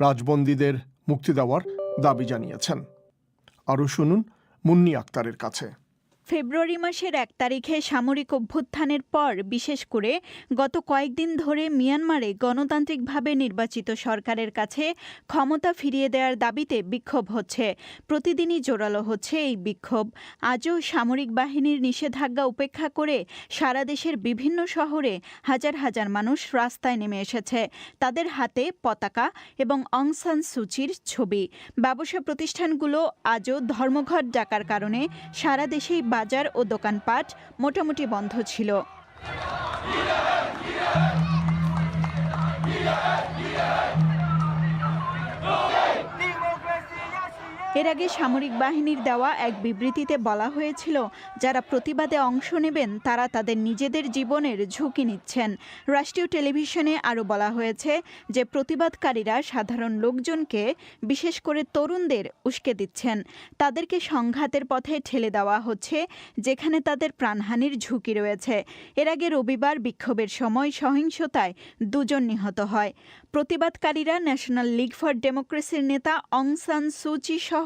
রাজবন্দীদের মুক্তি দেওয়ার দাবি জানিয়েছেন। আরও শুনুন মুন্নি আক্তারের কাছে। ফেব্রুয়ারি মাসের এক তারিখে সামরিক অভ্যুত্থানের পর, বিশেষ করে গত কয়েকদিন ধরে মিয়ানমারে গণতান্ত্রিকভাবে নির্বাচিত সরকারের কাছে ক্ষমতা ফিরিয়ে দেওয়ার দাবিতে বিক্ষোভ হচ্ছে। প্রতিদিনই জোরালো হচ্ছে এই বিক্ষোভ। আজও সামরিক বাহিনীর নিষেধাজ্ঞা উপেক্ষা করে সারা দেশের বিভিন্ন শহরে হাজার হাজার মানুষ রাস্তায় নেমে এসেছে। তাদের হাতে পতাকা এবং অং সান সুচির ছবি। ব্যবসা প্রতিষ্ঠানগুলো আজও ধর্মঘট ডাকার কারণে সারা দেশেই বাজার ও দোকানপাট মোটামুটি বন্ধ ছিল। এর আগে সামরিক বাহিনীর দেওয়া এক বিবৃতিতে বলা হয়েছিল, যারা প্রতিবাদে অংশ নেবেন, তারা তাদের নিজেদের জীবনের ঝুঁকি নিচ্ছেন। রাষ্ট্রীয় টেলিভিশনে আরও বলা হয়েছে যে, প্রতিবাদকারীরা সাধারণ লোকজনকে, বিশেষ করে তরুণদের, উস্কে দিচ্ছেন। তাদেরকে সংঘাতের পথে ঠেলে দেওয়া হচ্ছে, যেখানে তাদের প্রাণহানির ঝুঁকি রয়েছে। এর আগে রবিবার বিক্ষোভের সময় সহিংসতায় দুজন নিহত হয়। প্রতিবাদকারীরা ন্যাশনাল লীগ ফর ডেমোক্রেসির নেতা অং সান সুচি সহ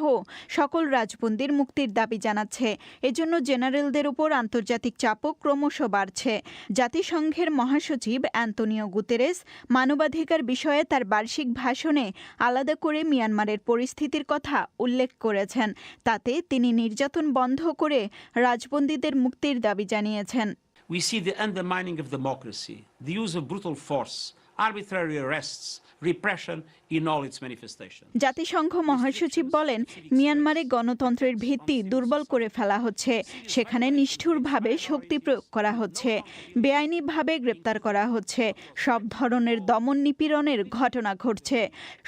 সকল রাজবন্দির মুক্তির দাবি জানাচ্ছে। এজন্য জেনারেলদের উপর আন্তর্জাতিক চাপও ক্রমশ বাড়ছে। জাতিসংঘের মহাসচিব অ্যান্তনিও গুতেরেস মানবাধিকার বিষয়ে তার বার্ষিক ভাষণে আলাদা করে মিয়ানমারের পরিস্থিতির কথা উল্লেখ করেছেন। তাতে তিনি নির্যাতন বন্ধ করে রাজবন্দীদের মুক্তির দাবি জানিয়েছেন। We see the undermining of democracy, the use of brutal force, arbitrary arrests, repression in all its manifestations. জাতিসংঘ মহাসচিব বলেন মিয়ানমারে গণতন্ত্রের ভিত্তি দুর্বল করে ফেলা হচ্ছে। সেখানে নিষ্ঠুরভাবে শক্তি প্রয়োগ করা হচ্ছে। বেআইনিভাবে গ্রেপ্তার করা হচ্ছে। সব ধরনের দমন নিপীড়নের ঘটনা ঘটছে।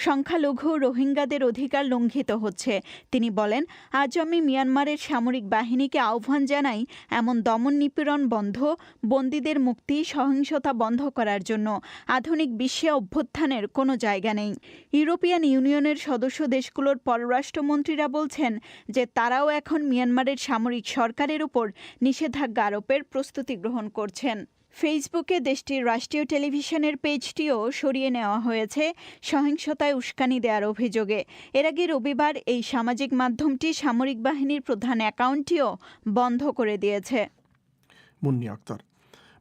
সংখ্যালঘু রোহিঙ্গাদের অধিকার লঙ্ঘিত হচ্ছে। তিনি বলেন আজ আমি মিয়ানমারের সামরিক বাহিনীকে আহ্বান জানাই এমন দমন নিপীড়ন বন্ধ বন্দীদের মুক্তি সহিংসতা বন্ধ করার জন্য। আধুনিক বিশ্বে অভ্যুত্থানের কোনো জায়গা নেই। ইউরোপিয়ান ইউনিয়নের সদস্য দেশগুলোর পররাষ্ট্রমন্ত্রীরা বলছেন যে তারাও এখন মিয়ানমারের সামরিক সরকারের উপর নিষেধাজ্ঞা আরোপের প্রস্তুতি গ্রহণ করছেন। ফেসবুকে দেশটির রাষ্ট্রীয় টেলিভিশনের পেজটিও সরিয়ে নেওয়া হয়েছে সহিংসতায় উস্কানি দেওয়ার অভিযোগে। এর আগে রবিবার এই সামাজিক মাধ্যমটি সামরিক বাহিনীর প্রধান অ্যাকাউন্টটিও বন্ধ করে দিয়েছে। মুন্নি আক্তার,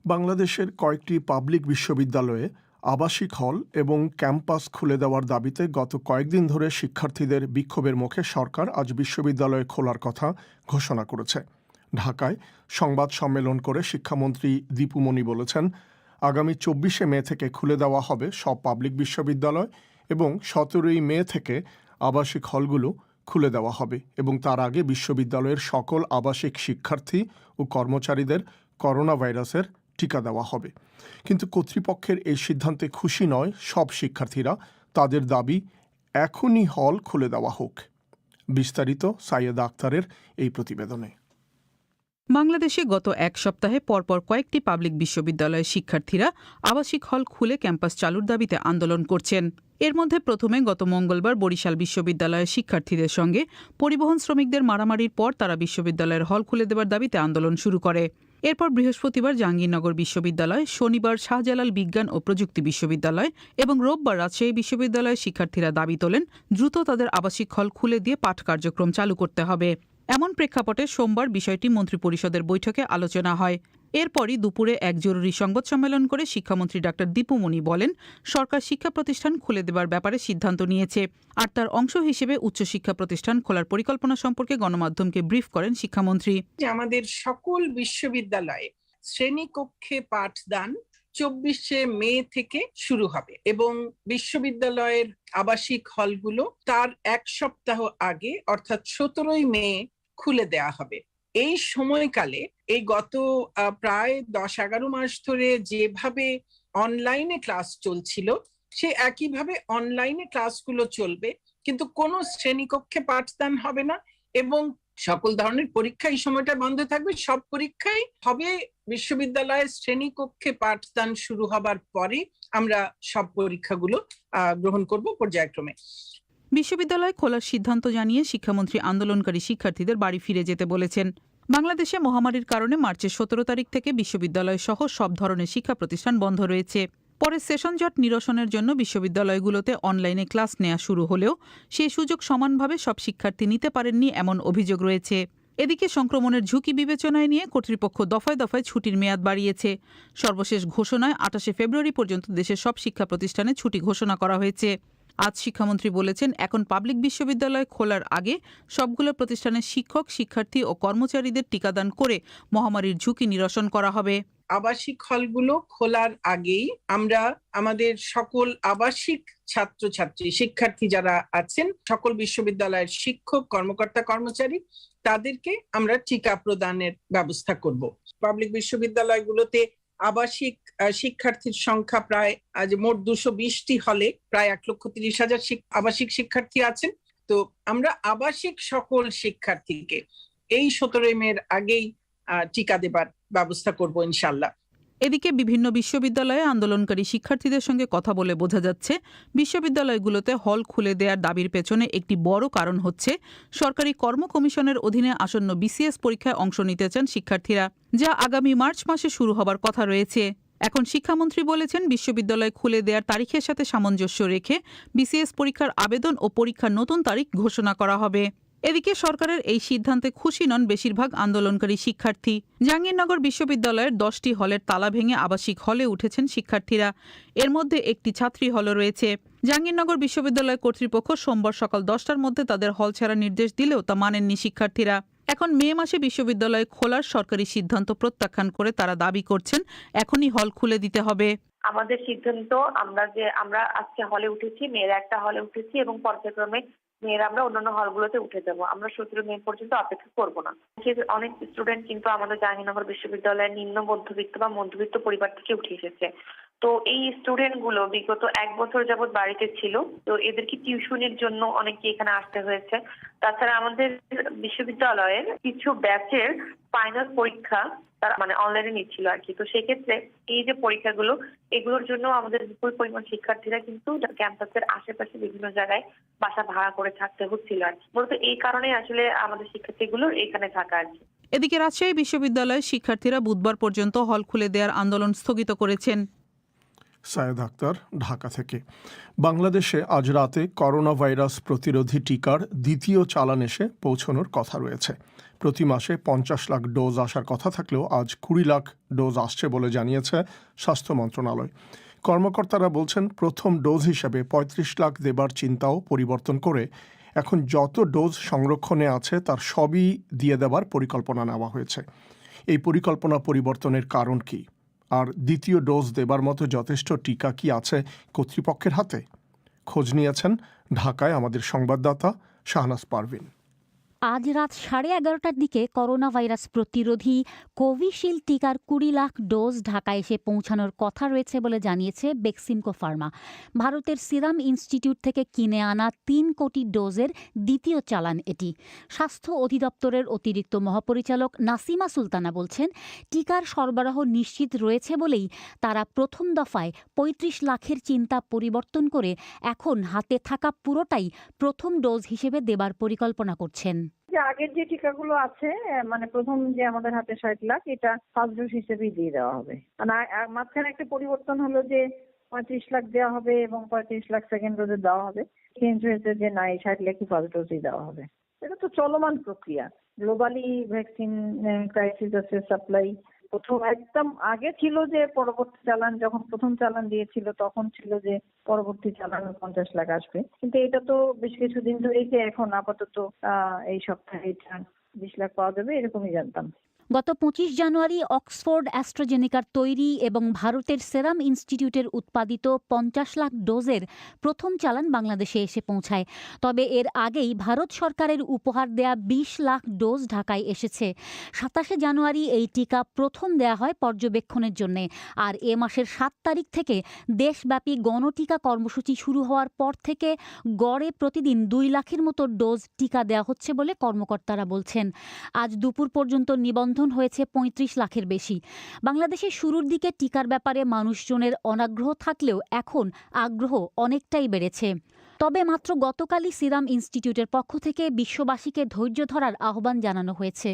বাংলাদেশের কয়েকটি পাবলিক বিশ্ববিদ্যালয়ে আবাসিক হল এবং ক্যাম্পাস খুলে দেওয়ার দাবিতে গত কয়েকদিন ধরে শিক্ষার্থীদের বিক্ষোভের মুখে সরকার আজ বিশ্ববিদ্যালয় খোলার কথা ঘোষণা করেছে। ঢাকায় সংবাদ সম্মেলন করে শিক্ষামন্ত্রী দীপুমণি বলেছেন, আগামী চব্বিশে মে থেকে খুলে দেওয়া হবে সব পাবলিক বিশ্ববিদ্যালয় এবং সতেরোই মে থেকে আবাসিক হলগুলো খুলে দেওয়া হবে এবং তার আগে বিশ্ববিদ্যালয়ের সকল আবাসিক শিক্ষার্থী ও কর্মচারীদের করোনা ভাইরাসের টিকা দেওয়া হবে। কিন্তু কর্তৃপক্ষের এই সিদ্ধান্তে খুশি নয় সব শিক্ষার্থীরা। তাদের দাবি, এখনই হল খুলে দেওয়া হোক। বিস্তারিত সাইয়েদ আক্তারের এই প্রতিবেদনে। বাংলাদেশে গত এক সপ্তাহে পরপর কয়েকটি পাবলিক বিশ্ববিদ্যালয়ের শিক্ষার্থীরা আবাসিক হল খুলে ক্যাম্পাস চালুর দাবিতে আন্দোলন করছেন। এর মধ্যে প্রথমে গত মঙ্গলবার বরিশাল বিশ্ববিদ্যালয়ের শিক্ষার্থীদের সঙ্গে পরিবহন শ্রমিকদের মারামারির পর তারা বিশ্ববিদ্যালয়ের হল খুলে দেওয়ার দাবিতে আন্দোলন শুরু করে। এরপর বৃহস্পতিবার জাহাঙ্গীরনগর বিশ্ববিদ্যালয়, শনিবার শাহজালাল বিজ্ঞান ও প্রযুক্তি বিশ্ববিদ্যালয় এবং রোববার রাজশাহী বিশ্ববিদ্যালয়ের শিক্ষার্থীরা দাবি তোলেন, দ্রুত তাদের আবাসিক হল খুলে দিয়ে পাঠ কার্যক্রম চালু করতে হবে। এমন প্রেক্ষাপটে সোমবার বিষয়টি মন্ত্রিপরিষদের বৈঠকে আলোচনা হয়। এরপরই দুপুরে এক জরুরি সংবাদ সম্মেলন করে শিক্ষামন্ত্রী ডাক্তার দীপুমণি বলেন, সরকার শিক্ষা প্রতিষ্ঠান খুলে দেবার ব্যাপারে সিদ্ধান্ত নিয়েছে। আর তার অংশ হিসেবে উচ্চশিক্ষা প্রতিষ্ঠান খোলার পরিকল্পনা সম্পর্কে গণমাধ্যমকে ব্রিফ করেন শিক্ষামন্ত্রী। আমাদের সকল বিশ্ববিদ্যালয়ে শ্রেণীকক্ষে পাঠদান চব্বিশে মে থেকে শুরু হবে এবং বিশ্ববিদ্যালয়ের আবাসিক হলগুলো তার এক সপ্তাহ আগে, অর্থাৎ সতেরোই মে খুলে দেয়া হবে। এই সময়কালে, এই গত প্রায় দশ এগারো মাস ধরে যেভাবে অনলাইনে ক্লাস চলছিল, সে একইভাবে অনলাইনে ক্লাসগুলো চলবে, কিন্তু কোনো শ্রেণীকক্ষে পাঠদান হবে না এবং সকল ধরনের পরীক্ষা এই সময়টা বন্ধ থাকবে। সব পরীক্ষাই হবে বিশ্ববিদ্যালয়ের শ্রেণীকক্ষে পাঠদান শুরু হবার পরে আমরা সব পরীক্ষাগুলো গ্রহণ করব পর্যায়ক্রমে। বিশ্ববিদ্যালয় খোলার সিদ্ধান্ত জানিয়ে শিক্ষামন্ত্রী আন্দোলনকারী শিক্ষার্থীদের বাড়ি ফিরে যেতে বলেছেন। বাংলাদেশে মহামারীর কারণে মার্চের সতেরো তারিখ থেকে বিশ্ববিদ্যালয় সহ সব ধরনের শিক্ষা প্রতিষ্ঠান বন্ধ রয়েছে। পরে সেশন জট নিরসনের জন্য বিশ্ববিদ্যালয়গুলোতে অনলাইনে ক্লাস নেওয়া শুরু হলেও সেই সুযোগ সমানভাবে সব শিক্ষার্থী নিতে পারেননি এমন অভিযোগ রয়েছে। এদিকে সংক্রমণের ঝুঁকি বিবেচনায় নিয়ে কর্তৃপক্ষ দফায় দফায় ছুটির মেয়াদ বাড়িয়েছে। সর্বশেষ ঘোষণায় আটাশে ফেব্রুয়ারি পর্যন্ত দেশের সব শিক্ষা প্রতিষ্ঠানে ছুটি ঘোষণা করা হয়েছে। আজ শিক্ষামন্ত্রী বলেছেন, এখন পাবলিক বিশ্ববিদ্যালয় খোলার আগে সবগুলো প্রতিষ্ঠানের শিক্ষক, শিক্ষার্থী ও কর্মচারীদের টিকাদান করে মহামারীর ঝুঁকি নিরসন করা হবে। আবাসিক হলগুলো খোলার আগেই আমরা আমাদের সকল আবাসিক ছাত্রছাত্রী, শিক্ষার্থী যারা আছেন, সকল বিশ্ববিদ্যালয়ের শিক্ষক, কর্মকর্তা, কর্মচারী, তাদেরকে আমরা টিকা প্রদানের ব্যবস্থা করব। পাবলিক বিশ্ববিদ্যালয়গুলোতে আবাসিক শিক্ষার্থীর সংখ্যা প্রায়, আজ মোট দুশো বিশটি হলে প্রায় এক লক্ষ তিরিশ হাজার আবাসিক শিক্ষার্থী আছেন। তো আমরা আবাসিক সকল শিক্ষার্থীকে এই সতেরোই মের আগেই টিকা দেবার ব্যবস্থা করব ইনশাল্লাহ। এদিকে বিভিন্ন বিশ্ববিদ্যালয়ে আন্দোলনকারী শিক্ষার্থীদের সঙ্গে কথা বলে বোঝা যাচ্ছে, বিশ্ববিদ্যালয়গুলোতে হল খুলে দেওয়ার দাবির পেছনে একটি বড় কারণ হচ্ছে, সরকারি কর্ম কমিশনের অধীনে আসন্ন বিসিএস পরীক্ষায় অংশ নিতে চান শিক্ষার্থীরা, যা আগামী মার্চ মাসে শুরু হবার কথা রয়েছে। এখন শিক্ষামন্ত্রী বলেছেন, বিশ্ববিদ্যালয় খুলে দেওয়ার তারিখের সাথে সামঞ্জস্য রেখে বিসিএস পরীক্ষার আবেদন ও পরীক্ষার নতুন তারিখ ঘোষণা করা হবে। এদিকে সরকারের এই সিদ্ধান্তে খুশি নন বেশিরভাগ আন্দোলনকারী শিক্ষার্থী। জাহাঙ্গীরনগর বিশ্ববিদ্যালয়ের দশটি হলের তালা ভেঙে আবাসিক হলে উঠেছেন শিক্ষার্থীরা। এর মধ্যে একটি ছাত্রী হলও রয়েছে। জাহাঙ্গীরনগর বিশ্ববিদ্যালয় কর্তৃপক্ষ সোমবার সকাল দশটার মধ্যে তাদের হল ছাড়ার নির্দেশ দিলেও তা মানেননি শিক্ষার্থীরা। এখন মে মাসে বিশ্ববিদ্যালয় খোলার সরকারি সিদ্ধান্ত প্রত্যাখ্যান করে তারা দাবি করছেন, এখনই হল খুলে দিতে হবে। আমাদের সিদ্ধান্ত, আমরা যে, আমরা আজকে হলে উঠেছি, মেয়েরা একটা হলে উঠেছি এবং পর্যায়ক্রমে মেয়েরা আমরা অন্যান্য হলগুলোতে উঠে যাব। আমরা সতেরো মে পর্যন্ত অপেক্ষা করব না। অনেক স্টুডেন্ট কিন্তু আমাদের জাহাঙ্গীরনগর বিশ্ববিদ্যালয়ের নিম্ন মধ্যবিত্ত বা মধ্যবিত্ত পরিবার থেকে উঠে এসেছে। তো এই স্টুডেন্টগুলো বিগত এক বছর যাবৎ বাড়িতে ছিল। তো এদেরকে টিউশনের জন্য অনেকে এখানে আসতে হয়েছে। তাছাড়া আমাদের বিশ্ববিদ্যালয়ের কিছু ব্যাচের ফাইনাল পরীক্ষা তারা মানে অনলাইনে নিচ্ছিল আর কি তো সেক্ষেত্রে এই যে পরীক্ষাগুলো এগুলোর জন্য আমাদের বিপুল পরিমাণ শিক্ষার্থীরা কিন্তু ক্যাম্পাসের আশেপাশে বিভিন্ন জায়গায় বাসা ভাড়া করে থাকতে হচ্ছিল আর কি মূলত এই কারণে আসলে আমাদের শিক্ষার্থীগুলোর এখানে থাকা আর কি এদিকে রাজশাহী বিশ্ববিদ্যালয়ের শিক্ষার্থীরা বুধবার পর্যন্ত হল খুলে দেওয়ার আন্দোলন স্থগিত করেছেন। সায়েদ আক্তার ঢাকা থেকে। বাংলাদেশে আজ রাতে করোনা ভাইরাস প্রতিরোধী টিকার দ্বিতীয় চালান এসে পৌঁছানোর কথা রয়েছে। প্রতি মাসে পঞ্চাশ লাখ ডোজ আসার কথা থাকলেও আজ কুড়ি লাখ ডোজ আসছে বলে জানিয়েছে স্বাস্থ্য মন্ত্রণালয়। কর্মকর্তারা বলছেন, প্রথম ডোজ হিসেবে পঁয়ত্রিশ লাখ দেবার চিন্তাও পরিবর্তন করে এখন যত ডোজ সংরক্ষণে আছে তার সবই দিয়ে দেবার পরিকল্পনা নেওয়া হয়েছে। এই পরিকল্পনা পরিবর্তনের কারণ কী? আর দ্বিতীয় ডোজ দেবার মতো যথেষ্ট টিকা কি আছে কর্তৃপক্ষের হাতে? খোঁজ নিয়েছেন ঢাকায় আমাদের সংবাদদাতা শাহনাজ পারভিন। আজ রাত সাড়ে এগারোটার দিকে করোনা ভাইরাস প্রতিরোধী কোভিশিল্ড টিকার কুড়ি লাখ ডোজ ঢাকায় এসে পৌঁছানোর কথা রয়েছে বলে জানিয়েছে বেক্সিমকো ফার্মা। ভারতের সিরাম ইনস্টিটিউট থেকে কিনে আনা তিন কোটি ডোজের দ্বিতীয় চালান এটি। স্বাস্থ্য অধিদপ্তরের অতিরিক্ত মহাপরিচালক নাসিমা সুলতানা বলছেন, টিকার সরবরাহ নিশ্চিত রয়েছে বলেই তারা প্রথম দফায় পঁয়ত্রিশ লাখের চিন্তা পরিবর্তন করে এখন হাতে থাকা পুরোটাই প্রথম ডোজ হিসেবে দেবার পরিকল্পনা করছেন। যে আগের যে টিকাগুলো আছে মানে প্রথম যে আমাদের হাতে ষাট লাখ, এটা ফার্স্ট ডোজ হিসেবেই দিয়ে দেওয়া হবে। মানে মাঝখানে একটা পরিবর্তন হলো যে পঁয়ত্রিশ লাখ দেওয়া হবে এবং পঁয়ত্রিশ লাখ সেকেন্ড ডোজে দেওয়া হবে। চেঞ্জ হয়েছে যে না এই ষাট লাখই ফার্স্ট ডোজই দেওয়া হবে। এটা তো চলমান প্রক্রিয়া। গ্লোবালি ভ্যাকসিন ক্রাইসিস আছে সাপ্লাই প্রথম একদম আগে ছিল যে পরবর্তী চালান, যখন প্রথম চালান দিয়েছিল, তখন ছিল যে পরবর্তী চালান পঞ্চাশ লাখ আসবে। কিন্তু এটা তো বেশ কিছুদিন ধরেই যে এখন আপাতত এই সপ্তাহে বিশ লাখ পাওয়া যাবে, এরকমই জানতাম। গত পঁচিশ জানুয়ারি অক্সফোর্ড অ্যাস্ট্রাজেনিকার তৈরি এবং ভারতের সেরাম ইনস্টিটিউটের উৎপাদিত পঞ্চাশ লাখ ডোজের প্রথম চালান বাংলাদেশে এসে পৌঁছায়। তবে এর আগেই ভারত সরকারের উপহার দেয়া বিশ লাখ ডোজ ঢাকায় এসেছে। সাতাশে জানুয়ারি এই টিকা প্রথম দেয়া হয় পর্যবেক্ষণের জন্য। আর এ মাসের সাত তারিখ থেকে দেশব্যাপী গণটিকা কর্মসূচি শুরু হওয়ার পর থেকে গড়ে প্রতিদিন দুই লাখের মতো ডোজ টিকা দেওয়া হচ্ছে বলে কর্মকর্তারা বলছেন। আজ দুপুর পর্যন্ত নিবন্ধন হয়েছে পঁয়ত্রিশ লাখের বেশি। বাংলাদেশে শুরুর দিকে টিকার ব্যাপারে মানুষজনের অনাগ্রহ থাকলেও এখন আগ্রহ অনেকটাই বেড়েছে। তবে মাত্র গতকালই সিরাম ইনস্টিটিউটের পক্ষ থেকে বিশ্ববাসীকে ধৈর্য ধরার আহ্বান জানানো হয়েছে।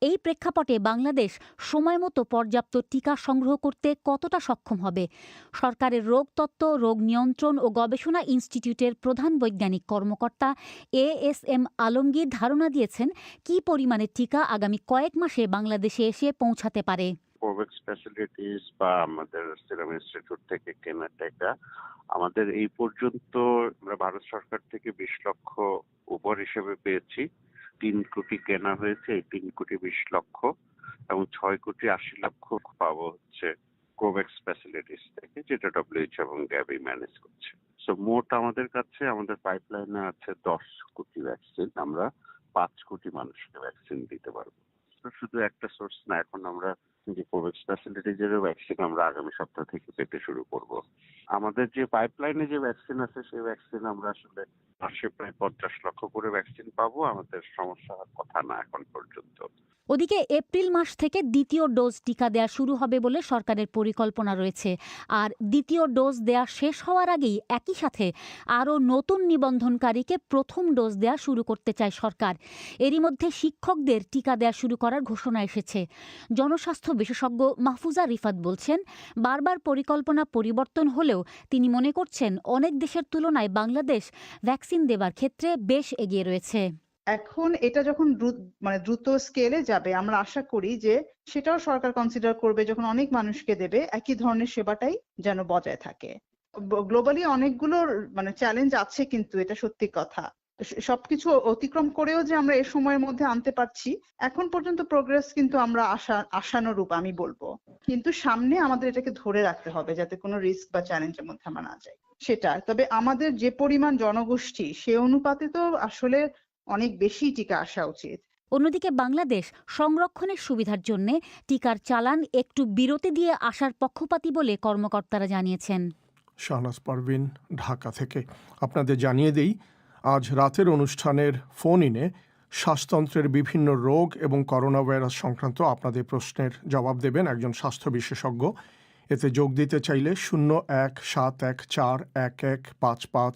এই প্রেক্ষাপটে বাংলাদেশ সময়মতো পর্যাপ্ত টিকা সংগ্রহ করতে কতটা সক্ষম হবে? সরকারের রোগতত্ত্ব রোগ নিয়ন্ত্রণ ও গবেষণা ইনস্টিটিউটের প্রধান বৈজ্ঞানিক কর্মকর্তা এ এস এম আলমগীর ধারণা দিয়েছেন, কী পরিমাণে টিকা আগামী কয়েক মাসে বাংলাদেশে এসে পৌঁছাতে পারে। কোভ্যাক্স ফ্যাসিলিটিস বা আমাদের সিরাম ইনস্টিটিউট থেকে কেনা টাকা আমাদের এই পর্যন্ত আমরা ভারত সরকার থেকে বিশ লক্ষ উপর হিসেবে পেয়েছি। তিন কোটি কেনা হয়েছে, এই তিন কোটি বিশ লক্ষ এবং ছয় কোটি আশি লক্ষ পাবো হচ্ছে কোভ্যাক্স ফ্যাসিলিটিস থেকে, যেটা ডব্লিউএইচ এবং গ্যাবি ম্যানেজ করছে। সো মোট আমাদের কাছে, আমাদের পাইপলাইনে আছে দশ কোটি ভ্যাকসিন আমরা পাঁচ কোটি মানুষকে ভ্যাকসিন দিতে পারব। তো শুধু একটা সোর্স না, এখন আমরা যে কোভিক্স ফ্যাসিলিটিজের ভ্যাকসিন আমরা আগামী সপ্তাহ থেকে পেতে শুরু করব। আমাদের যে পাইপলাইনে যে ভ্যাকসিন আছে, সেই ভ্যাকসিন আমরা আসলে মাসে প্রায় পঞ্চাশ লক্ষ করে ভ্যাকসিন পাবো। আমাদের সমস্যা হওয়ার কথা না এখন পর্যন্ত। ওদিকে এপ্রিল মাস থেকে দ্বিতীয় ডোজ টিকা দেয়া শুরু হবে বলে সরকারের পরিকল্পনা রয়েছে। আর দ্বিতীয় ডোজ দেয়া শেষ হওয়ার আগেই একই সাথে আরও নতুন নিবন্ধনকারীকে প্রথম ডোজ দেয়া শুরু করতে চায় সরকার। এরই মধ্যে শিক্ষকদের টিকা দেয়া শুরু করার ঘোষণা এসেছে। জনস্বাস্থ্য বিশেষজ্ঞ মাহফুজা রিফাত বলছেন, বারবার পরিকল্পনা পরিবর্তন হলেও তিনি মনে করছেন, অনেক দেশের তুলনায় বাংলাদেশ ভ্যাকসিন দেবার ক্ষেত্রে বেশ এগিয়ে রয়েছে। এখন এটা যখন দ্রুত মানে দ্রুত স্কেলে যাবে, আমরা আশা করি যে সেটাও সরকার কনসিডার করবে যখন অনেক মানুষকে দেবে, একই ধরনের সেবাটাই যেন বজায় থাকে। গ্লোবালি অনেকগুলো মানে চ্যালেঞ্জ আছে কিন্তু, এটা সত্যি কথা। সবকিছু অতিক্রম করেও যে আমরা এ সময়ের মধ্যে আনতে পারছি, এখন পর্যন্ত প্রোগ্রেস কিন্তু আমরা আশা, আশানুরূপ আমি বলব। কিন্তু সামনে আমাদের এটাকে ধরে রাখতে হবে যাতে কোনো রিস্ক বা চ্যালেঞ্জের মধ্যে আমরা না যাই। সেটা, তবে আমাদের যে পরিমাণ জনগোষ্ঠী, সে অনুপাতে তো আসলে অনেক বেশি টিকা আসা উচিত। অন্যদিকে বাংলাদেশ সংরক্ষণের সুবিধার জন্য টিকার চালান একটু বিরতি দিয়ে আসার পক্ষপাতী বলে কর্মকর্তারা জানিয়েছেন। শাহনাজ পারভিন ঢাকা থেকে। আপনাদের জানিয়ে দেই আজ রাতের অনুষ্ঠানের ফোন ইনে শ্বাসতন্ত্রের বিভিন্ন রোগ এবং করোনা ভাইরাস সংক্রান্ত আপনাদের প্রশ্নের জবাব দেবেন একজন স্বাস্থ্য বিশেষজ্ঞ। এতে যোগ দিতে চাইলে শূন্য এক সাত এক চার এক এক পাঁচ পাঁচ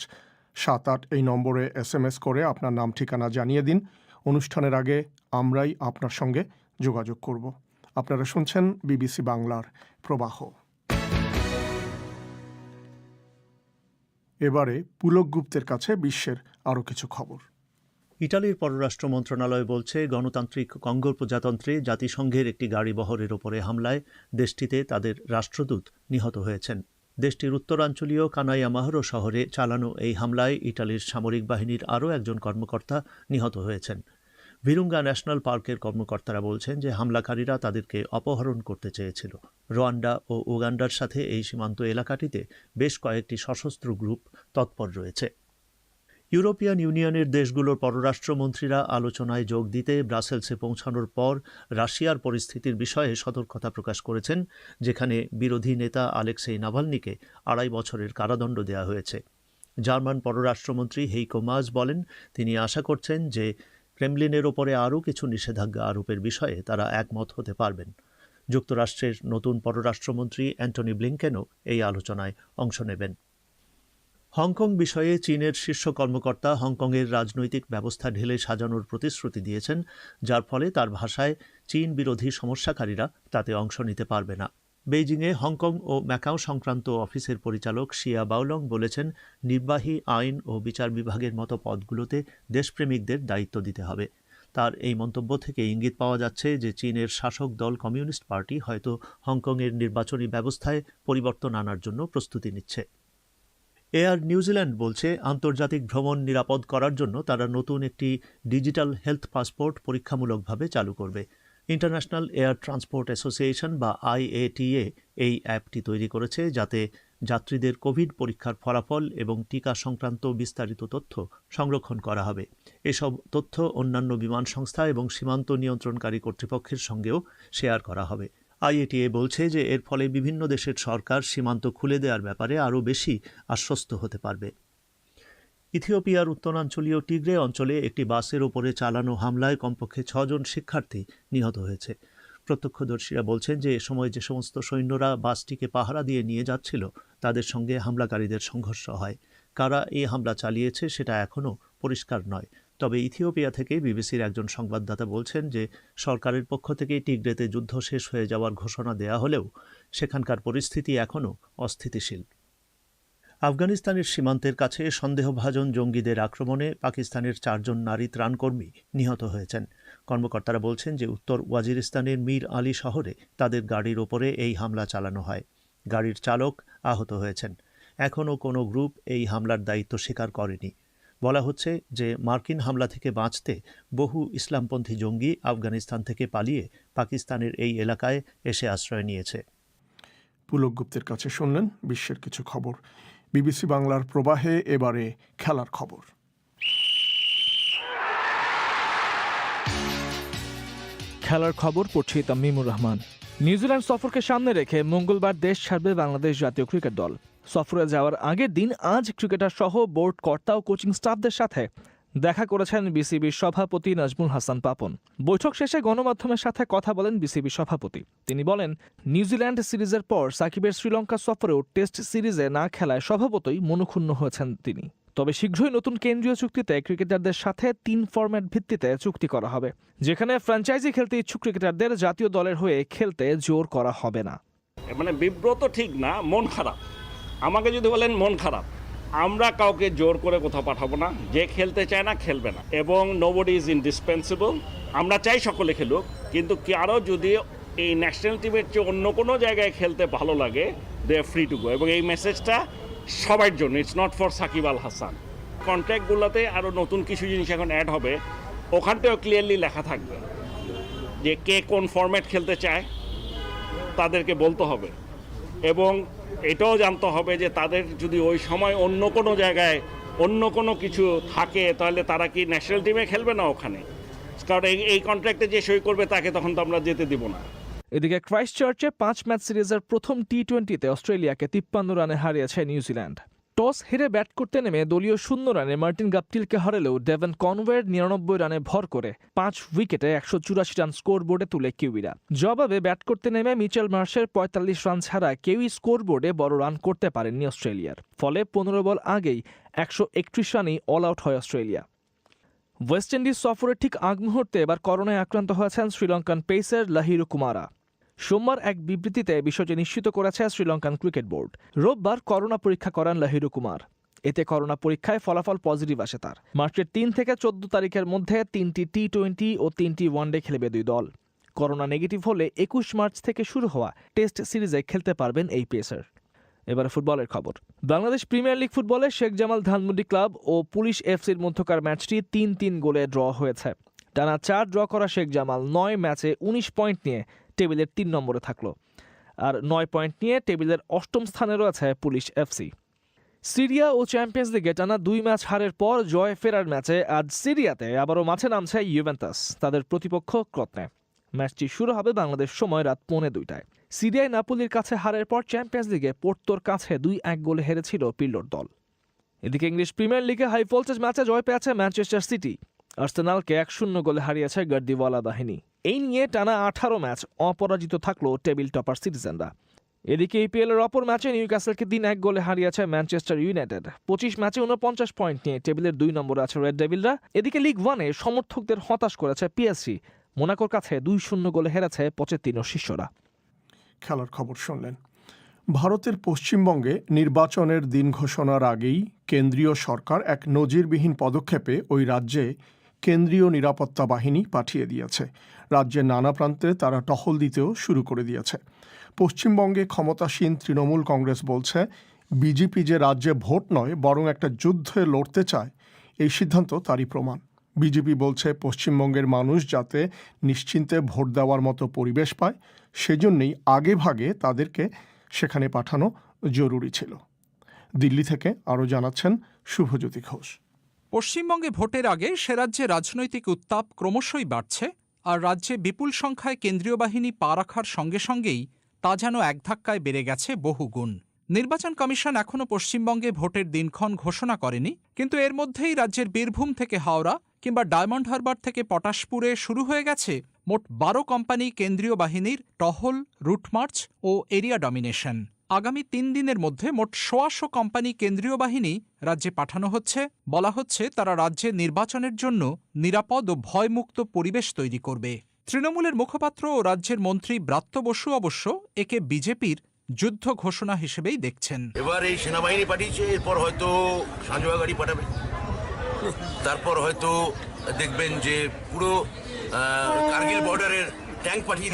সাত আট এই নম্বরে এস এম এস করে আপনার নাম, ঠিকানা জানিয়ে দিন। অনুষ্ঠানের আগে আমরাই আপনার সঙ্গে যোগাযোগ করব। আপনারা শুনছেন বিবিসি বাংলার প্রবাহ। এবারে পুলক গুপ্তের কাছে বিশ্বের আরও কিছু খবর। ইটালির পররাষ্ট্র মন্ত্রণালয় বলছে, গণতান্ত্রিক কঙ্গো প্রজাতন্ত্রে জাতিসংঘের একটি গাড়ি বহরের ওপরে হামলায় দেশটিতে তাদের রাষ্ট্রদূত নিহত হয়েছেন। দেশটির উত্তরাঞ্চলীয় কানাইয়া মাহরো শহরে চালানো এই হামলায় ইটালির সামরিক বাহিনীর আরও একজন কর্মকর্তা নিহত হয়েছেন। ভিরুঙ্গা ন্যাশনাল পার্কের কর্মকর্তারা বলছেন যে হামলাকারীরা তাদেরকে অপহরণ করতে চেয়েছিল। রোয়ান্ডা ও উগান্ডার সাথে এই সীমান্ত এলাকাটিতে বেশ কয়েকটি সশস্ত্র গ্রুপ তৎপর রয়েছে। ইউরোপিয়ান ইউনিয়নের দেশগুলোর পররাষ্ট্রমন্ত্রীরা আলোচনায় যোগ দিতে ব্রাসেলসে পৌঁছানোর পর রাশিয়ার পরিস্থিতির বিষয়ে সতর্কতা প্রকাশ করেছেন, যেখানে বিরোধী নেতা আলেক্সেই নাভালনিকে আড়াই বছরের কারাদণ্ড দেওয়া হয়েছে। জার্মান পররাষ্ট্রমন্ত্রী হেইকো মাস বলেন, তিনি আশা করছেন যে ক্রেমলিনের ওপরে আরও কিছু নিষেধাজ্ঞা আরোপের বিষয়ে তারা একমত হতে পারবেন। যুক্তরাষ্ট্রের নতুন পররাষ্ট্রমন্ত্রী অ্যান্টনি ব্লিংকেনও এই আলোচনায় অংশ নেবেন। হংকং বিষয়ে চীনের শীর্ষ কর্মকর্তা হংকংয়ের রাজনৈতিক ব্যবস্থা ঢেলে সাজানোর প্রতিশ্রুতি দিয়েছেন, যার ফলে তার ভাষায় চীন বিরোধী সমস্যাকারীরা তাতে অংশ নিতে পারবে না। বেইজিংয়ে হংকং ও ম্যাকাও সংক্রান্ত অফিসের পরিচালক শিয়া বাউলং বলেছেন, নির্বাহী আইন ও বিচার বিভাগের মতো পদগুলোতে দেশপ্রেমিকদের দায়িত্ব দিতে হবে। তার এই মন্তব্য থেকে ইঙ্গিত পাওয়া যাচ্ছে যে চীনের শাসক দল কমিউনিস্ট পার্টি হয়তো হংকংয়ের নির্বাচনী ব্যবস্থায় পরিবর্তন আনার জন্য প্রস্তুতি নিচ্ছে। এয়ার নিউজিল্যান্ড বলছে, আন্তর্জাতিক ভ্রমণ নিরাপদ করার জন্য তারা নতুন একটি ডিজিটাল হেলথ পাসপোর্ট পরীক্ষামূলকভাবে চালু করবে। ইন্টারন্যাশনাল এয়ার ট্রান্সপোর্ট অ্যাসোসিয়েশন বা আইএটিএ এই অ্যাপটি তৈরি করেছে, যাতে যাত্রীদের কোভিড পরীক্ষার ফলাফল এবং টিকা সংক্রান্ত বিস্তারিত তথ্য সংরক্ষণ করা হবে। এসব তথ্য অন্যান্য বিমান সংস্থা এবং সীমান্ত নিয়ন্ত্রণকারী কর্তৃপক্ষের সঙ্গেও শেয়ার করা হবে। আইএটিএ বলছে যে এর ফলে বিভিন্ন দেশের সরকার সীমান্ত খুলে দেওয়ার ব্যাপারে আরও বেশি আশ্বস্ত হতে পারবে। ইথিওপিয়ার উত্তরাঞ্চলীয় টিগ্রে অঞ্চলে একটি বাসের ওপরে চালানো হামলায় কমপক্ষে ছজন শিক্ষার্থী নিহত হয়েছে। প্রত্যক্ষদর্শীরা বলছেন যে এ সময় যে সমস্ত সৈন্যরা বাসটিকে পাহারা দিয়ে নিয়ে যাচ্ছিল, তাদের সঙ্গে হামলাকারীদের সংঘর্ষ হয়। কারা এই হামলা চালিয়েছে সেটা এখনও পরিষ্কার নয়। তবে ইথিওপিয়া থেকে বিবিসির একজন সংবাদদাতা বলছেন যে, সরকারের পক্ষ থেকে টিগরেতে যুদ্ধ শেষ হয়ে যাওয়ার ঘোষণা দেয়া হলেও সেখানকার পরিস্থিতি এখনও অস্থিতিশীল। আফগানিস্তানের সীমান্তের কাছে সন্দেহভাজন জঙ্গিদের আক্রমণে পাকিস্তানের চারজন নারী ত্রাণকর্মী নিহত হয়েছেন। কর্মকর্তারা বলছেন যে, উত্তর ওয়াজিরিস্তানের মীর আলী শহরে তাদের গাড়ির ওপরে এই হামলা চালানো হয়। গাড়ির চালক আহত হয়েছেন। এখনও কোনো গ্রুপ এই হামলার দায়িত্ব স্বীকার করেনি। বলা হচ্ছে যে মার্কিন হামলা থেকে বাঁচতে বহু ইসলামপন্থী জঙ্গি আফগানিস্তান থেকে পালিয়ে পাকিস্তানের এই এলাকায় এসে আশ্রয় নিয়েছে। পুলক গুপ্তের কাছে শুনলেন বিশ্বের কিছু খবর। বিবিসি বাংলার প্রবাহে এবারে খেলার খবর। খেলার খবর পড়ছি তামিমুর রহমান। নিউজিল্যান্ড সফরকে সামনে রেখে মঙ্গলবার দেশ ছাড়বে বাংলাদেশ জাতীয় ক্রিকেট দল। সফরে যাওয়ার আগের দিন আজ ক্রিকেটার সহ বোর্ড কর্তা ও কোচিং স্টাফদের সাথে দেখা করেছেন বিসিবির সভাপতি নাজমুল হাসান পাপন। বৈঠক শেষে গণমাধ্যমের সাথে কথা বলেন বিসিবি সভাপতি। তিনি বলেন, নিউজিল্যান্ড সিরিজের পর সাকিবের শ্রীলঙ্কা সফরেও টেস্ট সিরিজে না খেলায় স্বভাবতই মনোক্ষুণ্ণ হয়েছেন তিনি। তবে শীঘ্রই নতুন কেন্দ্রীয় চুক্তিতে ক্রিকেটারদের সাথে তিন ফরম্যাট ভিত্তিতে চুক্তি করা হবে, যেখানে ফ্র্যাঞ্চাইজি খেলতে ইচ্ছুক ক্রিকেটারদের জাতীয় দলের হয়ে খেলতে জোর করা হবে না। মানে বিব্রত ঠিক না, মন খারাপ। আমাকে যদি বলেন মন খারাপ, আমরা কাউকে জোর করে কোথাও পাঠাবো না, যে খেলতে চায় না খেলবে না। এবং নোবডি ইজ ইনডিসপেন্সিবল আমরা চাই সকলে খেলুক, কিন্তু কারও যদি এই ন্যাশনাল টিমের চেয়ে অন্য কোনো জায়গায় খেলতে ভালো লাগে দে ফ্রি টু গো এবং এই মেসেজটা সবার জন্য it's not for Shakib Al Hasan. কন্ট্রাক্টগুলোতে আরও নতুন কিছু জিনিস এখন অ্যাড হবে ওখানটাও ক্লিয়ারলি লেখা থাকবে যে কে কোন ফর্ম্যাট খেলতে চায়, তাদেরকে বলতে হবে। এবং এটাও জানতে হবে যে তাদের যদি ওই সময় অন্য কোনো জায়গায় অন্য কোনো কিছু থাকে, তাহলে তারা কি ন্যাশনাল টিমে খেলবে না ওখানে? কারণ এই কন্ট্রাক্টে যে সই করবে, তাকে তখন তো আমরা যেতে দিব না। এদিকে ক্রাইস্ট চার্চে পাঁচ ম্যাচ সিরিজের প্রথম টি টোয়েন্টিতে অস্ট্রেলিয়াকে তিপ্পান্ন রানে হারিয়েছে নিউজিল্যান্ড। টস হেরে ব্যাট করতে নেমে দলীয় শূন্য রানে মার্টিন গাপটিলকে হারালেও ডেভেন কনওয়ের নিরানব্বই রানে ভর করে। পাঁচ উইকেটে একশো চুরাশি রান স্কোর বোর্ডে তুলে কিউইরা জবাবে ব্যাট করতে নেমে মিচেল মার্শের পঁয়তাল্লিশ রান ছাড়া কেউই স্কোর বোর্ডে বড় রান করতে পারেননি অস্ট্রেলিয়ার। ফলে পনেরো বল আগেই একশো একত্রিশ রানেই অল আউট হয় অস্ট্রেলিয়া। ওয়েস্ট ইন্ডিজ সফরের ঠিক আগ মুহূর্তে এবার করোনায় আক্রান্ত হয়েছেন শ্রীলঙ্কান পেসার লাহিরু কুমারা। সোমবার এক বিবৃতিতে বিষয়টি নিশ্চিত করেছে শ্রীলঙ্কান ক্রিকেট বোর্ড। রোববার করোনা পরীক্ষা করান লাহিরু কুমার। এতে করোনা পরীক্ষায় ফলাফল পজিটিভ আসে তার। মার্চের তিন থেকে চোদ্দ তারিখের মধ্যে তিনটি টি টোয়েন্টি ও তিনটি ওয়ানডে খেলবে দুই দল। করোনা নেগেটিভ হলে একুশ মার্চ থেকে শুরু হওয়া টেস্ট সিরিজে খেলতে পারবেন এই পেসার। এবারে ফুটবলের খবর। বাংলাদেশ প্রিমিয়ার লিগ ফুটবলে শেখ জামাল ধানমন্ডি ক্লাব ও পুলিশ এফসির মধ্যকার ম্যাচটি তিন তিন গোলে ড্র হয়েছে। টানা চার ড্র করা শেখ জামাল নয় ম্যাচে উনিশ পয়েন্ট নিয়ে টেবিলের তিন নম্বরে থাকল। আর নয় পয়েন্ট নিয়ে টেবিলের অষ্টম স্থানে রয়েছে পুলিশ এফসি। সিরিয়া ও চ্যাম্পিয়ন্স লিগে টানা দুই ম্যাচ হারের পর জয় ফেরার ম্যাচে আজ সিরিয়াতে আবারও মাঠে নামছে ইউভেন্টাস, তাদের প্রতিপক্ষ ক্রত্নে। ম্যাচটি শুরু হবে বাংলাদেশ সময় রাত পৌনে দুইটায়। সিরিয়ায় নাপোলির কাছে হারের পর চ্যাম্পিয়ন্স লিগে পোর্তোর কাছে দুই এক গোলে হেরেছিল পিল্লোর দল। এদিকে ইংলিশ প্রিমিয়ার লিগে হাই ভোল্টেজ ম্যাচে জয় পেয়েছে ম্যানচেস্টার সিটি। আর্সেনালকে এক শূন্য গোলে হারিয়েছে গার্দিওয়ালা বাহিনী। এই নিয়ে টানা আঠারো ম্যাচ অপরাজিত থাকল টেবিল টপার সিটিজেনরা। এদিকে ইপিএল এর অপর ম্যাচে নিউক্যাসলকে দিন এক গোলে হারিয়েছে ম্যানচেস্টার ইউনাইটেড। পঁচিশ ম্যাচে উনপঞ্চাশ পয়েন্ট নিয়ে টেবিলের দুই নম্বরে আছে রেড ডেভিলরা এদিকে লিগ ওয়ানে সমর্থকদের হতাশ করেছে পিএসসি মোনাকোর কাছে দুই শূন্য গোলে হেরেছে পচেতিনো শিষ্যরা। খেলার খবর শুনলেন। ভারতের পশ্চিমবঙ্গে নির্বাচনের দিন ঘোষণার আগেই কেন্দ্রীয় সরকার এক নজিরবিহীন পদক্ষেপে ওই রাজ্যে কেন্দ্রীয় নিরাপত্তা বাহিনী পাঠিয়ে দিয়েছে। রাজ্যের নানা প্রান্তে তারা টহল দিতেও শুরু করে দিয়েছে। পশ্চিমবঙ্গে ক্ষমতাসীন তৃণমূল কংগ্রেস বলছে, বিজেপি যে রাজ্যে ভোট নয়, বরং একটা যুদ্ধে লড়তে চায়, এই সিদ্ধান্ত তারই প্রমাণ। বিজেপি বলছে, পশ্চিমবঙ্গের মানুষ যাতে নিশ্চিন্তে ভোট দেওয়ার মতো পরিবেশ পায়, সেজন্যই আগে ভাগে তাদেরকে সেখানে পাঠানো জরুরি ছিল। দিল্লি থেকে আরও জানাচ্ছেন শুভজ্যোতি ঘোষ। পশ্চিমবঙ্গে ভোটের আগে সে রাজ্যে রাজনৈতিক উত্তাপ ক্রমশই বাড়ছে। আর রাজ্যে বিপুল সংখ্যায় কেন্দ্রীয় বাহিনী পা রাখার সঙ্গে সঙ্গেই তা যেন এক ধাক্কায় বেড়ে গেছে বহুগুণ নির্বাচন কমিশন এখনও পশ্চিমবঙ্গে ভোটের দিনক্ষণ ঘোষণা করেনি, কিন্তু এর মধ্যেই রাজ্যের বীরভূম থেকে হাওড়া কিংবা ডায়মন্ড হারবার থেকে পটাশপুরে শুরু হয়ে গেছে মোট বারো কোম্পানি কেন্দ্রীয় বাহিনীর টহল, রুটমার্চ ও এরিয়া ডমিনেশন। আগামী তিন দিনের মধ্যে মোট সোয়াশো কোম্পানি কেন্দ্রীয় বাহিনী রাজ্যে পাঠানো হচ্ছে। বলা হচ্ছে, তারা রাজ্যে নির্বাচনের জন্য নিরাপদ ও ভয়মুক্ত পরিবেশ তৈরি করবে। তৃণমূলের মুখপাত্র ও রাজ্যের মন্ত্রী ব্রাত্য বসু অবশ্য একে বিজেপির যুদ্ধ ঘোষণা হিসেবেই দেখছেন। এবার এই সেনাবাহিনী পাঠিয়েছে, এরপর হয়তো সাঁজোয়া গাড়ি পাঠাবে। তারপর হয়তো দেখবেন যে পুরো কার্গিল বর্ডারের ট্যাঙ্ক পাঠিয়ে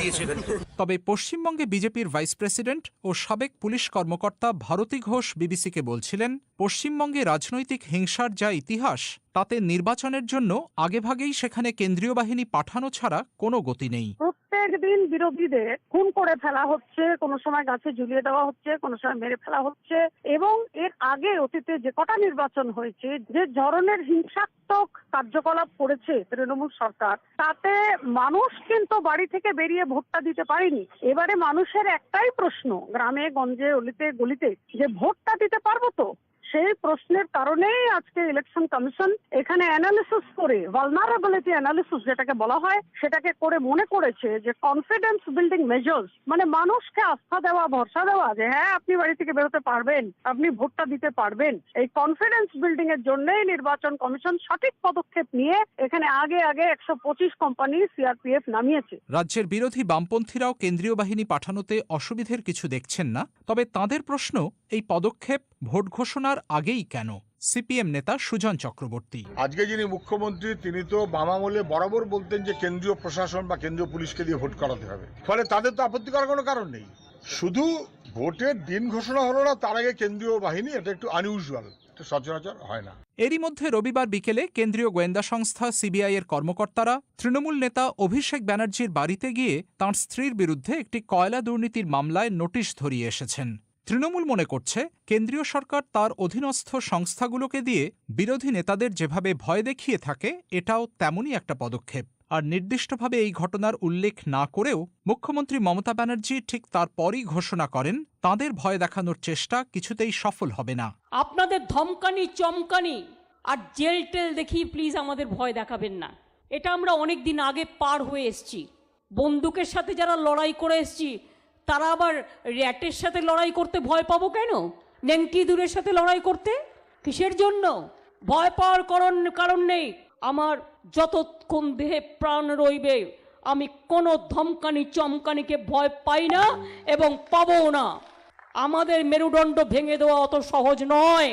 তবে পশ্চিমবঙ্গে বিজেপির ভাইস প্রেসিডেন্ট ও সাবেক পুলিশ কর্মকর্তা ভারতী ঘোষ বিবিসিকে বলছিলেন পশ্চিমবঙ্গে রাজনৈতিক হিংসার যা ইতিহাস, তাতে নির্বাচনের জন্য আগেভাগেই সেখানে কেন্দ্রীয় বাহিনী পাঠানো ছাড়া কোনো গতি নেই। প্রত্যেক দিন বিরোধীদের খুন করে ফেলা হচ্ছে, কোনো সময় গাছে ঝুলিয়ে দেওয়া হচ্ছে, কোনো সময় মেরে ফেলা হচ্ছে এবং এর আগে অতীতে যে কটা নির্বাচন হয়েছে, যে ধরনের হিংসাত্মক কার্যকলাপ করেছে তৃণমূল সরকার, তাতে মানুষ কিন্তু বাড়ি থেকে বেরিয়ে ভোটটা দিতে পারেনি। এবারে মানুষের একটাই প্রশ্ন, গ্রামে, গঞ্জে, অলিতে, গলিতে, যে ভোটটা দিতে পারব তো সেই প্রশ্নের কারণেই আজকে ইলেকশন কমিশন এখানে অ্যানালিসিস করে ভালনারেবিলিটি অ্যানালিসিস যেটাকে বলা হয়, সেটাকে করে মনে করেছে যে কনফিডেন্স বিল্ডিং মেজার্স মানে মানুষকে আস্থা দেওয়া, ভরসা দেওয়া যে হ্যাঁ আপনি বাড়ি থেকে বেরোতে পারবেন, আপনি ভোটটা দিতে পারবেন। এই কনফিডেন্স বিল্ডিং এর জন্যই নির্বাচন কমিশন সঠিক পদক্ষেপ নিয়ে এখানে আগে আগে একশো পঁচিশ কোম্পানি সিআরপিএফ নামিয়েছে। রাজ্যের বিরোধী বামপন্থীরাও কেন্দ্রীয় বাহিনী পাঠানোতে অসুবিধের কিছু দেখছেন না, তবে তাদের প্রশ্ন এই পদক্ষেপ ভোট ঘোষণার আগেই কেন? সিপিএম নেতা সুজন চক্রবর্তী। আজকে যিনি মুখ্যমন্ত্রী তিনি তো বামামলে বরাবর বলতেন যে কেন্দ্রীয় প্রশাসন বা কেন্দ্রীয় পুলিশকে দিয়ে ভোট করাতে হবে। ফলে তাদের তো আপত্তি করার কোনো কারণ নেই। শুধু ভোটের দিন ঘোষণা হলো না তার আগে কেন্দ্রীয় বাহিনী এটা একটু আনইউজুয়াল সচরাচর হয় না। এরই মধ্যে রবিবার বিকেলে কেন্দ্রীয় গোয়েন্দা সংস্থা সিবিআই এর কর্মকর্তারা তৃণমূল নেতা অভিষেক ব্যানার্জির বাড়িতে গিয়ে তাঁর স্ত্রীর বিরুদ্ধে একটি কয়লা দুর্নীতির মামলায় নোটিশ ধরিয়ে এসেছেন। তৃণমূল মনে করছে কেন্দ্রীয় সরকার তার অধীনস্থ সংস্থাগুলোকে দিয়ে বিরোধী নেতাদের যেভাবে ভয় দেখিয়ে থাকে, এটাও তেমনই একটা পদক্ষেপ। আর নির্দিষ্টভাবে এই ঘটনার উল্লেখ না করেও মুখ্যমন্ত্রী মমতা ব্যানার্জি ঠিক তারপরই ঘোষণা করেন, তাঁদের ভয় দেখানোর চেষ্টা কিছুতেই সফল হবে না। আপনাদের ধমকানি, চমকানি আর জেল টেল দেখিয়ে প্লিজ আমাদের ভয় দেখাবেন না। এটা আমরা অনেক দিন আগে পার হয়ে এসছি। বন্দুকের সাথে যারা লড়াই করে এসছি তারা আবার র্যাটের সাথে লড়াই করতে ভয় পাবো কেন? নেংটি দূরের সাথে লড়াই করতে? কিসের জন্য? ভয় পাওয়ার কারণ কারণ নেই। আমার যতক্ষণ দেহে প্রাণ রইবে, আমি কোনো ধমকানি, চমকানিকে ভয় পাই না এবং পাবও না। আমাদের মেরুদণ্ড ভেঙে দেওয়া অত সহজ নয়।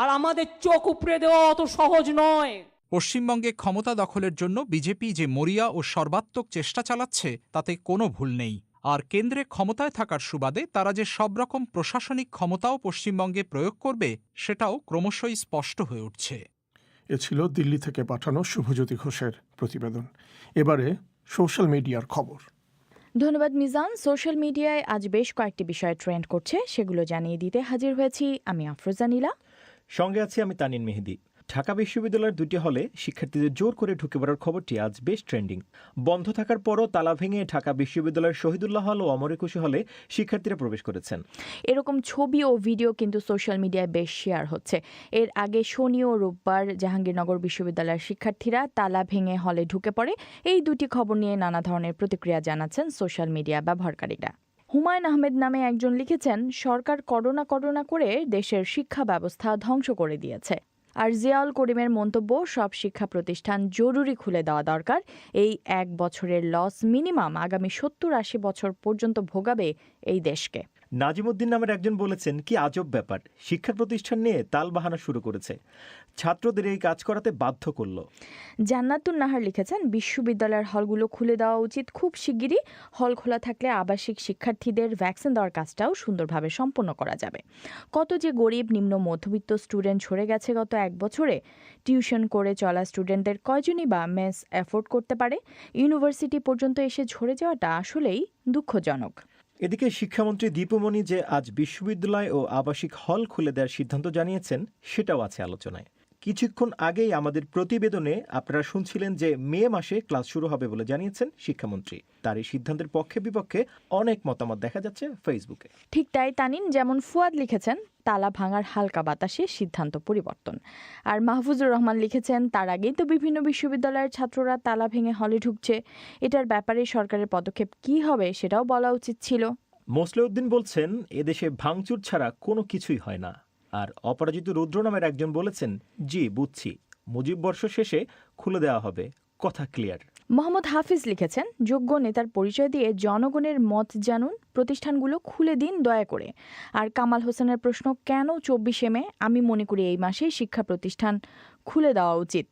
আর আমাদের চোখ উপড়ে দেওয়া অত সহজ নয়। পশ্চিমবঙ্গে ক্ষমতা দখলের জন্য বিজেপি যে মরিয়া ও সর্বাত্মক চেষ্টা চালাচ্ছে, তাতে কোনো ভুল নেই। আর কেন্দ্রে ক্ষমতায় থাকার সুবাদে তারা যে সব রকম প্রশাসনিক ক্ষমতাও পশ্চিমবঙ্গে প্রয়োগ করবে সেটাও ক্রমশই স্পষ্ট হয়ে উঠছে। এ ছিল দিল্লি থেকে পাঠানো শুভজ্যোতি ঘোষের প্রতিবেদন। এবারে সোশ্যাল মিডিয়ার খবর। ধন্যবাদ মিজান। সোশ্যাল মিডিয়ায় আজ বেশ কয়েকটি বিষয় ট্রেন্ড করছে সেগুলো জানিয়ে দিতে হাজির হয়েছি আমি আফরোজা নীলা। সঙ্গে আছি আমি তানিন মেহেদি। ঢাকা বিশ্ববিদ্যালয়ের দুটি হলে শিক্ষার্থীদের জোর করে ঢুকে পড়ার খবরটি আজ বেশ ট্রেন্ডিং। বন্ধ থাকার পরও তালা ভেঙে ঢাকা বিশ্ববিদ্যালয়ের শহীদুল্লাহ হল ও অমর একুশে হলে শিক্ষার্থীরা প্রবেশ করেছেন। এরকম ছবি ও ভিডিও কিন্তু সোশ্যাল মিডিয়ায় বেশ শেয়ার হচ্ছে। এর আগে শনি ও রোববার জাহাঙ্গীরনগর বিশ্ববিদ্যালয়ের শিক্ষার্থীরা তালা ভেঙে হলে ঢুকে পড়ে। এই দুটি খবর নিয়ে নানা ধরনের প্রতিক্রিয়া জানাচ্ছেন সোশ্যাল মিডিয়া ব্যবহারকারীরা। হুমায়ুন আহমেদ নামে একজন লিখেছেন, সরকার করোনা করোনা করে দেশের শিক্ষা ব্যবস্থা ধ্বংস করে দিয়েছে। আর জিয়াউল করিমের মন্তব্য, সব শিক্ষা প্রতিষ্ঠান জরুরি খুলে দেওয়া দরকার। এই এক বছরের লস মিনিমাম আগামী সত্তর আশি বছর পর্যন্ত ভোগাবে এই দেশকে। নাজিমুদ্দিন নামের একজন বলেছেন, কি আজব ব্যাপার। শিক্ষা প্রতিষ্ঠান নিয়ে তাল বাহানা শুরু করেছে। ছাত্রদের এই কাজ করাতে বাধ্য করল। জান্নাতুন নাহার লিখেছেন বিশ্ববিদ্যালয়ের হলগুলো খুলে দেওয়া উচিত খুব শিগগিরই। হল খোলা থাকলে আবাসিক শিক্ষার্থীদের ভ্যাকসিন দেওয়ার কাজটাও সুন্দরভাবে সম্পন্ন করা যাবে। কত যে গরিব নিম্ন মধ্যবিত্ত স্টুডেন্ট সরে গেছে গত এক বছরে। টিউশন করে চলা স্টুডেন্টদের কয়জনই বা মেস অ্যাফোর্ড করতে পারে? ইউনিভার্সিটি পর্যন্ত এসে ঝরে যাওয়াটা আসলেই দুঃখজনক। এদিকে শিক্ষামন্ত্রী দীপুমণি যে আজ বিশ্ববিদ্যালয় ও আবাসিক হল খুলে দেওয়ার সিদ্ধান্ত জানিয়েছেন সেটাও আছে আলোচনায়। কিছুক্ষণ আগেই আমাদের প্রতিবেদনে আপনারা শুনছিলেন যে মে মাসে ক্লাস শুরু হবে বলে জানিয়েছেন শিক্ষামন্ত্রী। তার এই সিদ্ধান্তের পক্ষে বিপক্ষে অনেক মতামত দেখা যাচ্ছে ফেসবুকে। ঠিক তাই তানিন যেমন ফুয়াদ লিখেছেন তালা ভাঙার হালকা বাতাসে সিদ্ধান্ত পরিবর্তন। আর মাহফুজুর রহমান লিখেছেন তার আগেই তো বিভিন্ন বিশ্ববিদ্যালয়ের ছাত্ররা তালা ভেঙে হলে ঢুকছে। এটার ব্যাপারে সরকারের পদক্ষেপ কি হবে সেটাও বলা উচিত ছিল। মোসলেউদ্দিন বলছেন এদেশে ভাঙচুর ছাড়া কোনো কিছুই হয় না। আর অপরাজিত রুদ্র নামের একজন বলেছেন, জি, বুঝছি। মুজিব বর্ষ শেষে খুলে দেওয়া হবে। কথা ক্লিয়ার। মোহাম্মদ হাফিজ লিখেছেন, যোগ্য নেতার পরিচয় দিয়ে জনগণের মত জানুন, প্রতিষ্ঠানগুলো খুলে দিন দয়া করে। আর কামাল হোসেনের প্রশ্ন, কেন চব্বিশে মে? আমি মনে করি এই মাসেই শিক্ষা প্রতিষ্ঠান খুলে দেওয়া উচিত।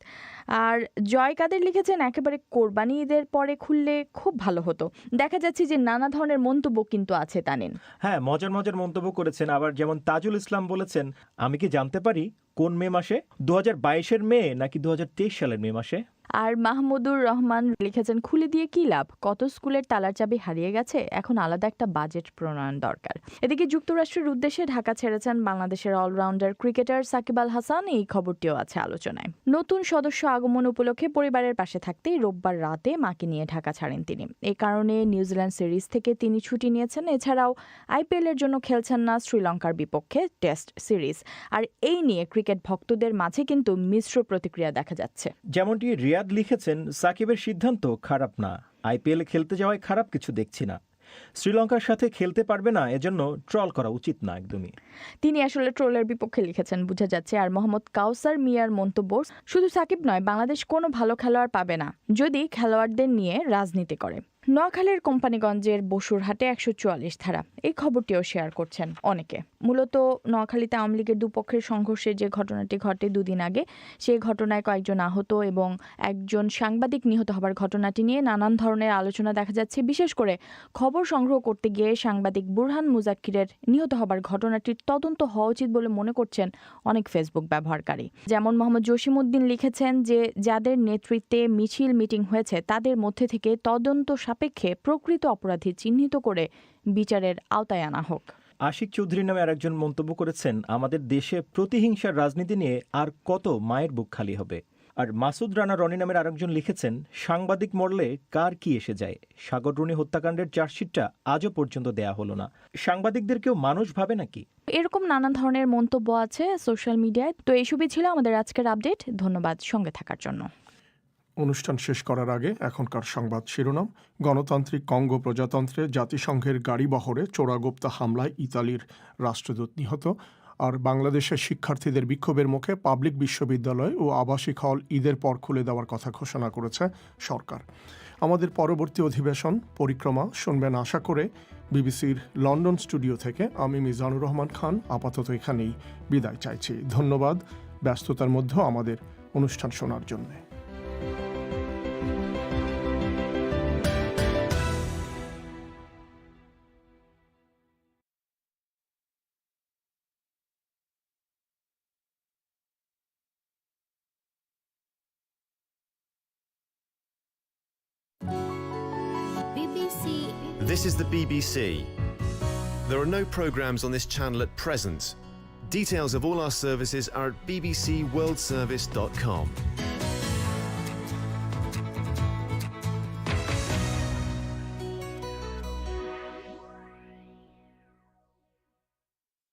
আর জয় কাদের লিখেছেন, একেবারে কোরবানি ঈদের পরে খুললে খুব ভালো হতো। দেখা যাচ্ছে যে নানা ধরনের মন্তব্য কিন্তু আছে তানিন। হ্যাঁ মজার মজার মন্তব্য করেছেন। আবার যেমন তাজুল ইসলাম বলেছেন, আমি কি জানতে পারি কোন মে মাসে? দু হাজার মে নাকি দু হাজার তেইশ সালের মে মাসে? আর মাহমুদুর রহমান লিখেছেন, খুলে দিয়ে কি লাভ? কত স্কুলের তালার চাবি হারিয়ে গেছে? এখন আলাদা একটা বাজেট প্রণয়ন দরকার। এদিকে যুক্তরাষ্ট্রের উদ্দেশ্যে ঢাকা ছেড়েছেন বাংলাদেশের অলরাউন্ডার ক্রিকেটার সাকিব আল হাসান। এই খবরটিও আছে আলোচনায়। নতুন সদস্য আগমন উপলক্ষে পরিবারের পাশে থাকতেই রোববার রাতে মাকে নিয়ে ঢাকা ছাড়েন তিনি। এ কারণে নিউজিল্যান্ড সিরিজ থেকে তিনি ছুটি নিয়েছেন। এছাড়াও আইপিএল এর জন্য খেলছেন না শ্রীলঙ্কার বিপক্ষে টেস্ট সিরিজ। আর এই নিয়ে ক্রিকেট ভক্তদের মাঝে কিন্তু মিশ্র প্রতিক্রিয়া দেখা যাচ্ছে। যেমনটি রিয়াদ লিখেছেন, সাকিবের সিদ্ধান্ত খারাপ না। আইপিএল খেলতে যাওয়ায় খারাপ কিছু দেখছি না। শ্রীলঙ্কার সাথে খেলতে পারবে না, এজন্য ট্রল করা উচিত না একদমই। তিনি আসলে ট্রোলের বিপক্ষে লিখেছেন, বোঝা যাচ্ছে আর মোহাম্মদ কাউসার মিয়ার মন্তব্য, শুধু সাকিব নয়, বাংলাদেশ কোনো ভালো খেলোয়াড় পাবে না, যদি খেলোয়াড়দের নিয়ে রাজনীতি করে। নোয়াখালীর কোম্পানিগঞ্জের বসুরহাটে একশো চুয়াল্লিশ ধারা। এই খবরটিও শেয়ার করছেন অনেকে। মূলত নোয়াখালীতে আওয়ামী লীগের দুপক্ষের সংঘর্ষে যে ঘটনাটি ঘটে দুদিন আগে, সেই ঘটনায় কয়েকজন আহত এবং একজন সাংবাদিক নিহত হবার ঘটনাটি নিয়ে নানান ধরনের আলোচনা দেখা যাচ্ছে। বিশেষ করে খবর সংগ্রহ করতে গিয়ে সাংবাদিক বুরহান মুজাক্কিরের নিহত হবার ঘটনাটির তদন্ত হওয়া উচিত বলে মনে করছেন অনেক ফেসবুক ব্যবহারকারী। যেমন মোহাম্মদ জসিমউদ্দিন লিখেছেন যে, যাদের নেতৃত্বে মিছিল মিটিং হয়েছে, তাদের মধ্যে থেকে তদন্ত সাপেক্ষে প্রকৃত অপরাধী চিহ্নিত করে বিচারের আওতায় আনা হোক। আশিক চৌধুরী নামে আরেকজন মন্তব্য করেছেন আমাদের দেশে প্রতিহিংসার রাজনীতি নিয়ে আর কত মায়ের বুক খালি হবে? আর মাসুদ রানা রনি নামের আরেকজন লিখেছেন সাংবাদিক মরলে কার কি এসে যায়? সাগর রনি হত্যাকাণ্ডের চার্জশিটটা আজও পর্যন্ত দেয়া হলো না। সাংবাদিকদের কেউ মানুষ ভাবে নাকি? এরকম নানা ধরনের মন্তব্য আছে সোশ্যাল মিডিয়ায়। তো এইসবই ছিল আমাদের আজকের আপডেট। ধন্যবাদ সঙ্গে থাকার জন্য। অনুষ্ঠান শেষ করার আগে এখনকার সংবাদ শিরোনাম, গণতান্ত্রিক কঙ্গো প্রজাতন্ত্রে জাতিসংঘের গাড়িবহরে চোরাগোপ্তা হামলায় ইতালির রাষ্ট্রদূত নিহত, আর বাংলাদেশের শিক্ষার্থীদের বিক্ষোভের মুখে পাবলিক বিশ্ববিদ্যালয় ও আবাসিক হল ঈদের পর খুলে দেওয়ার কথা ঘোষণা করেছে সরকার। আমাদের পরবর্তী অধিবেশন, পরিক্রমা, শুনবেন আশা করে বিবিসির লন্ডন স্টুডিও থেকে আমি মিজানুর রহমান খান, আপাতত এখানেই বিদায় চাইছি। ধন্যবাদ, ব্যস্ততার মধ্যেও আমাদের অনুষ্ঠান শোনার জন্যে। This is the BBC. There are no programmes on this channel at present. Details of all our services are at bbcworldservice.com.